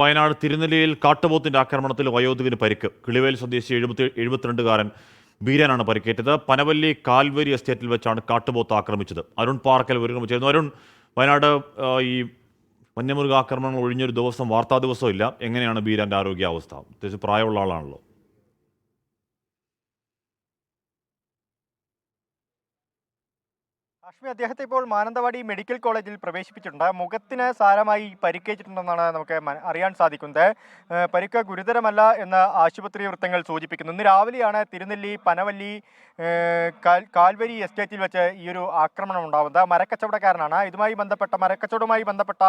വയനാട് തിരുനെല്ലിയിൽ കാട്ടുപോത്തിന്റെ ആക്രമണത്തിൽ വയോധികന് പരിക്ക്. കിളിവേൽ സ്വദേശി എഴുപത്തി എഴുപത്തിരണ്ടുകാരൻ ബീരാനാണ് പരിക്കേറ്റത്. പനവല്ലി കാൽവരി എസ്റ്റേറ്റിൽ വെച്ചാണ് കാട്ടുപോത്ത് ആക്രമിച്ചത്. അരുൺ പാർക്കൽ വിവരങ്ങൾ അരുൺ വയനാട് ഈ വന്യമൃഗാക്രമണങ്ങൾ ഒഴിഞ്ഞൊരു ദിവസം വാർത്താ ദിവസവും ഇല്ല. എങ്ങനെയാണ് ബീരാന്റെ ആരോഗ്യാവസ്ഥ? പ്രത്യേകിച്ച് പ്രായമുള്ള ആളാണല്ലോ. അശ്മി അദ്ദേഹത്തെ ഇപ്പോൾ മാനന്തവാടി മെഡിക്കൽ കോളേജിൽ പ്രവേശിപ്പിച്ചിട്ടുണ്ട്. മുഖത്തിന് സാരമായി പരിക്കേറ്റിട്ടുണ്ടെന്നാണ് നമുക്ക് അറിയാൻ സാധിക്കുന്നത്. പരിക്ക് ഗുരുതരമല്ല എന്ന് ആശുപത്രി വൃത്തങ്ങൾ സൂചിപ്പിക്കുന്നു. ഇന്ന് രാവിലെയാണ് തിരുനെല്ലി പനവല്ലി കാൽവരി എസ്റ്റേറ്റിൽ വെച്ച് ഈ ഒരു ആക്രമണം ഉണ്ടാവുന്നത്. മരക്കച്ചവടക്കാരനാണ്. ഇതുമായി ബന്ധപ്പെട്ട മരക്കച്ചവടവുമായി ബന്ധപ്പെട്ട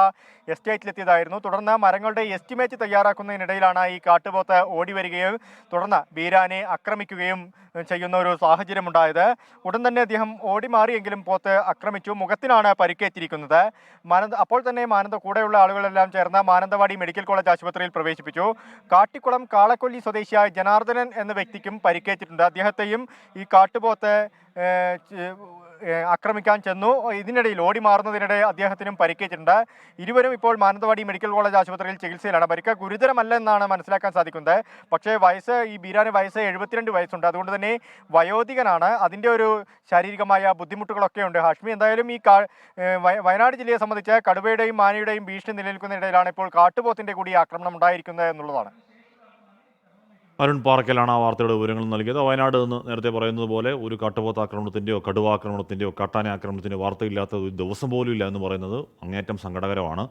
എസ്റ്റേറ്റിലെത്തിയതായിരുന്നു. തുടർന്ന് മരങ്ങളുടെ എസ്റ്റിമേറ്റ് തയ്യാറാക്കുന്നതിനിടയിലാണ് ഈ കാട്ടുപോത്ത് ഓടി വരികയും തുടർന്ന് ബീരാനെ ആക്രമിക്കുകയും ചെയ്യുന്ന ഒരു സാഹചര്യം ഉണ്ടായത് ഉടൻ തന്നെ അദ്ദേഹം ഓടിമാറിയെങ്കിലും പോത്ത് ആക്രമിച്ചു. മുഖത്തിനാണ് പരിക്കേറ്റിരിക്കുന്നത്. മാനന്ത അപ്പോൾ തന്നെ മാനന്ത കൂടെയുള്ള ആളുകളെല്ലാം ചേർന്ന് മാനന്തവാടി മെഡിക്കൽ കോളേജ് ആശുപത്രിയിൽ പ്രവേശിപ്പിച്ചു. കാട്ടിക്കുളം കാളക്കൊല്ലി സ്വദേശിയായ ജനാർദ്ദനൻ എന്ന വ്യക്തിക്കും പരിക്കേറ്റിട്ടുണ്ട്. അദ്ദേഹത്തെയും ഈ കാട്ടുപോത്ത് ആക്രമിക്കാൻ ചെന്നു. ഇതിനിടയിൽ ഓടി മാറുന്നതിനിടെ അദ്ദേഹത്തിനും പരിക്കേറ്റിട്ടുണ്ട്. ഇരുവരും ഇപ്പോൾ മാനന്തവാടി മെഡിക്കൽ കോളേജ് ആശുപത്രിയിൽ ചികിത്സയിലാണ്. പരിക്ക് ഗുരുതരമല്ല എന്നാണ് മനസ്സിലാക്കാൻ സാധിക്കുന്നത്. പക്ഷേ വയസ്സ് ഈ ബീരാന് വയസ്സ് എഴുപത്തിരണ്ട് വയസ്സുണ്ട്. അതുകൊണ്ട് തന്നെ വയോധികനാണ്. അതിന്റെ ഒരു ശാരീരികമായ ബുദ്ധിമുട്ടുകളൊക്കെ ഉണ്ട്. ഹാഷ്മി എന്തായാലും ഈ വയനാട് ജില്ലയെ സംബന്ധിച്ച് കടുവയുടെയും മാനയുടെയും ഭീഷണി നിലനിൽക്കുന്നതിനിടയിലാണ് ഇപ്പോൾ കാട്ടുപോത്തിന്റെ കൂടി ആക്രമണം ഉണ്ടായിരിക്കുന്നത് എന്നുള്ളതാണ്. അരുൺ പാറക്കലാണ് ആ വാർത്തയുടെ വിവരങ്ങൾ നൽകിയത്. വയനാട് നിന്ന് നേരത്തെ പറയുന്നത് പോലെ ഒരു കട്ടുപോത്ത് ആക്രമണത്തിന്റെയോ കടുവാക്രമണത്തിന്റെയോ കാട്ടാന ആക്രമണത്തിന്റെയോ വാർത്തയില്ലാത്ത ഒരു ദിവസം പോലും ഇല്ല എന്ന് പറയുന്നത് അങ്ങേറ്റം സങ്കടകരമാണ്.